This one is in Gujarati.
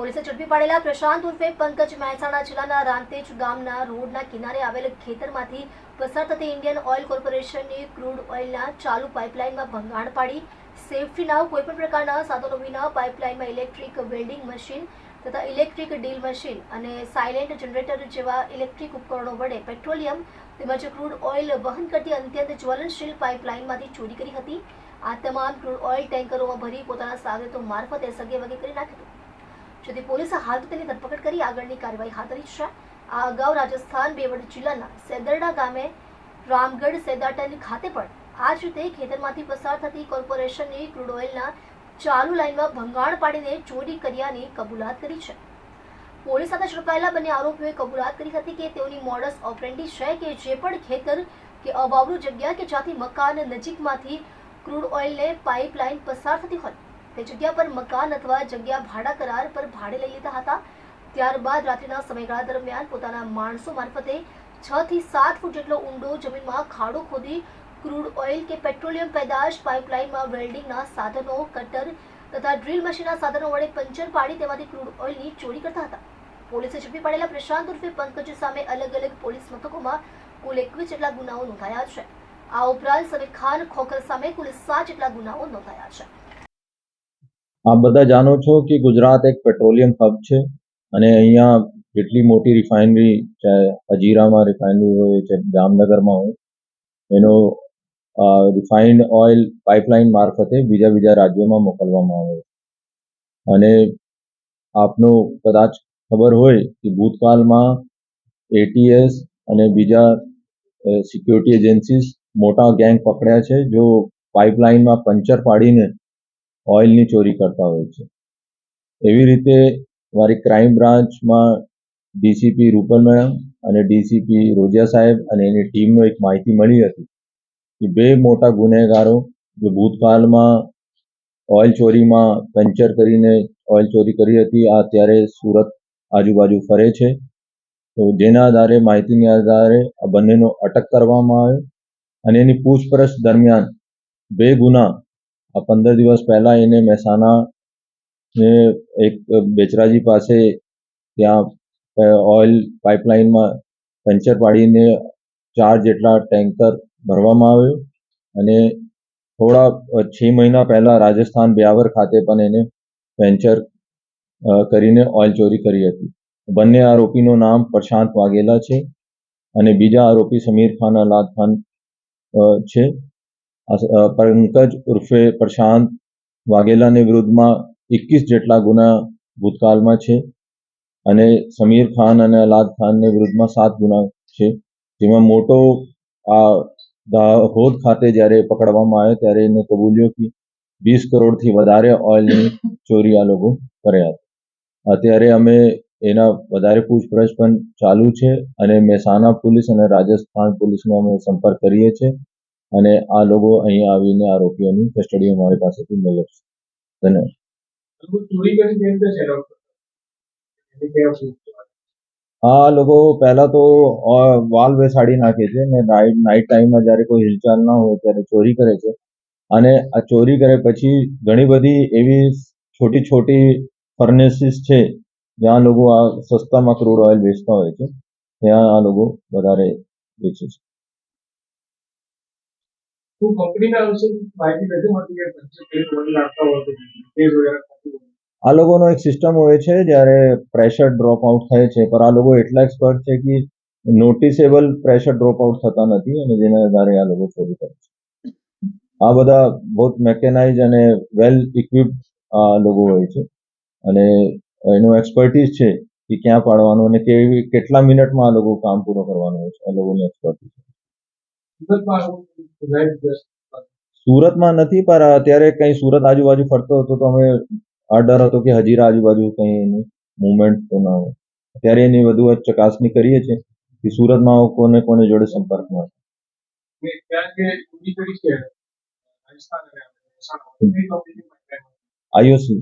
પોલીસે ઝડપી પાડેલા પ્રશાંત ઉર્ફે પંકજ મહેસાણા જિલ્લાના રામતેજ ગામના રોડના કિનારે આવેલ ખેતરમાંથી પસાર થતી ઇન્ડિયન ઓઇલ કોર્પોરેશનની ક્રૂડ ઓઇલના ચાલુ પાઇપલાઇનમાં ભંગાણ પાડી સેફટીના કોઈપણ પ્રકારના સાધનો વિના પાઇપલાઇનમાં ઇલેક્ટ્રિક વેલ્ડિંગ મશીન તથા ઇલેક્ટ્રિક ડીલ મશીન અને સાયલેન્ટ જનરેટર જેવા ઇલેક્ટ્રિક ઉપકરણો વડે પેટ્રોલિયમ તેમજ ક્રૂડ ઓઇલ વહન કરતી અત્યંત જ્વલનશીલ પાઇપલાઇનમાંથી ચોરી કરી હતી. આ તમામ ક્રૂડ ઓઇલ ટેન્કરોમાં ભરી પોતાના સાગરીતો મારફતે સગે વગે કરી નાખ્યું હતું. જેથી પોલીસે હાલ તેની ધરપકડ કરી આગળની કાર્યવાહી હાથ ધરી છે. આ અગાઉ રાજસ્થાન બેવડ જિલ્લાના સેદરડા ગામે રામગઢ સેદાટન ખાતે પણ આ જ રીતે ખેતરમાંથી પસાર થતી કોર્પોરેશનની ક્રૂડ ઓઇલના ચાલુ લાઇનમાં ભંગાણ પાડીને ચોરી કર્યાની કબૂલાત કરી છે. પોલીસ સાથે ઝડપાયેલા બંને આરોપીઓએ કબૂલાત કરી હતી કે તેઓની મોડસ ઓપરેન્ડી છે કે જે પણ ખેતર કે અવાવરું જગ્યા કે જ્યાંથી મકાન નજીકમાંથી ક્રૂડ ઓઇલને પાઇપલાઇન પસાર થતી હોય. તે જગ્યા પર મકાન અથવા જગ્યા ભાડા કરાર પર ભાડે લઈ લીધા હતા. ત્યારબાદ રાત્રિના સમયગાળા દરમિયાન પોતાના માણસો મારફતે છ થી સાત ફૂટ જેટલો ઊંડો જમીનમાં ખાડો ખોદી ક્રૂડ ઓઇલ કે પેટ્રોલિયમ પેદાશ પાઇપલાઇનમાં વેલ્ડિંગના સાધનો, કટર તથા ડ્રીલ મશીનના સાધનો વડે પંચર પાડી તેમાંથી ક્રૂડ ઓઇલની ચોરી કરતા હતા. પોલીસે ઝડપી પાડેલા પ્રશાંત ઉર્ફે પંકજ સામે અલગ અલગ પોલીસ મથકોમાં કુલ એકવીસ જેટલા ગુનાઓ નોંધાયા છે. આ ઉપરાંત સમીર ખાન ખોખર સામે કુલ સાત જેટલા ગુનાઓ નોંધાયા છે. આપ બધા જાણો છો કે ગુજરાત એક પેટ્રોલિયમ હબ છે અને અહીંયા જેટલી મોટી રિફાઇનરી, ચાહે હજીરામાં રિફાઇનરી હોય, ચાહે જામનગરમાં હોય, એનો રિફાઇન્ડ ઓઇલ પાઇપલાઇન મારફતે બીજા બીજા રાજ્યોમાં મોકલવામાં આવે છે. અને આપનો કદાચ ખબર હોય કે ભૂતકાળમાં એટીએસ અને બીજા સિક્યોરિટી એજન્સીસ મોટા ગેંગ પકડ્યા છે, જો પાઇપલાઇનમાં પંચર પાડીને ઓઇલની ચોરી કરતા હોય છે. એવી રીતે મારી ક્રાઇમ બ્રાન્ચમાં ડીસીપી રૂપલ મેડમ અને ડીસીપી રોજિયા સાહેબ અને એની ટીમનો એક માહિતી મળી હતી કે બે મોટા ગુનેગારો જે ભૂતકાળમાં ઓઇલ ચોરીમાં પંચર કરીને ઓઇલ ચોરી કરી હતી, આ અત્યારે સુરત આજુબાજુ ફરે છે. તો જેના આધારે, માહિતીના આધારે આ બંનેનો અટક કરવામાં આવ્યો અને એની પૂછપરછ દરમિયાન બે ગુના આ પંદર દિવસ પહેલાં એને મહેસાણા ને એક બેચરાજી પાસે ત્યાં ઓઇલ પાઇપલાઇનમાં પંચર પાડીને ચાર જેટલા ટેન્કર ભરવામાં આવ્યો અને થોડા છ મહિના પહેલાં રાજસ્થાન બ્યાવર ખાતે પણ એને પેન્ચર કરીને ઓઇલ ચોરી કરી હતી. બંને આરોપીનું નામ પ્રશાંત વાઘેલા છે અને બીજા આરોપી સમીર ખાન, અલાદ ખાન છે. પંકજ ઉર્ફે પ્રશાંત વાઘેલાની વિરુદ્ધમાં એકવીસ જેટલા ગુના ભૂતકાળમાં છે અને સમીર ખાન અને અલાદ ખાનની વિરુદ્ધમાં સાત ગુના છે. જેમાં મોટો આ દાહોદ ખાતે જ્યારે પકડવામાં આવ્યો ત્યારે એને કબૂલ્યો કે વીસ કરોડથી વધારે ઓઇલની ચોરી આ લોકો કર્યા હતા. અત્યારે અમે એના વધારે પૂછપરછ પણ ચાલુ છે અને મહેસાણા પોલીસ અને રાજસ્થાન પોલીસનો અમે સંપર્ક કરીએ છીએ. અને આ લોકો અહીં આવીને આરોપીઓની કસ્ટડી અમારી પાસેથી મેળવશે. ધન્યવાદ? આ લોકો પહેલા તો વાલ બેસાડી નાખે છે ને નાઇટ નાઇટ ટાઈમમાં જ્યારે કોઈ હિલચાલ ના હોય ત્યારે ચોરી કરે છે. અને આ ચોરી કરે પછી ઘણી બધી એવી છોટી છોટી ફર્નેસીસ છે જ્યાં લોકો આ સસ્તામાં ક્રૂડ ઓઇલ વેચતા હોય છે. ત્યાં આ લોકો વધારે વેચે છે. શું કંપનીના વિશે માહિતી નથી મળતી કે પંચર તેલ વગેરે આપતા હોય તો તેલ વગેરે આ લોકોનો એક સિસ્ટમ હોય છે જ્યારે પ્રેશર ડ્રોપ આઉટ થાય છે પણ આ લોકો એટલા એક્સપર્ટ છે કે નોટિસેબલ પ્રેશર ડ્રોપ આઉટ થતા નથી અને જેના આધારે આ લોકો શોધી કરે છે. આ બધા બહુ મેકેનાઇઝ અને વેલ ઇક્વિપ્ડ આ લોકો હોય છે. અને એનું એક્સપર્ટીઝ છે કે ક્યાં પાડવાનું અને કેવી કેટલા મિનિટમાં આ લોકો કામ પૂરો કરવાનું હોય છે આ લોકોની એક્સપર્ટીઝ just સુરતમાં નથી પણ અત્યારે કંઈ સુરત આજુબાજુ ફરતો હતો તો અમે આ ડર હતો કે હજીરા આજુબાજુ કંઈ મુવમેન્ટ તો ના હોય. અત્યારે એની વધુ ચકાસણી કરીએ છીએ કે સુરતમાં કોને કોને જોડે સંપર્કમાં છે. આઈઓસી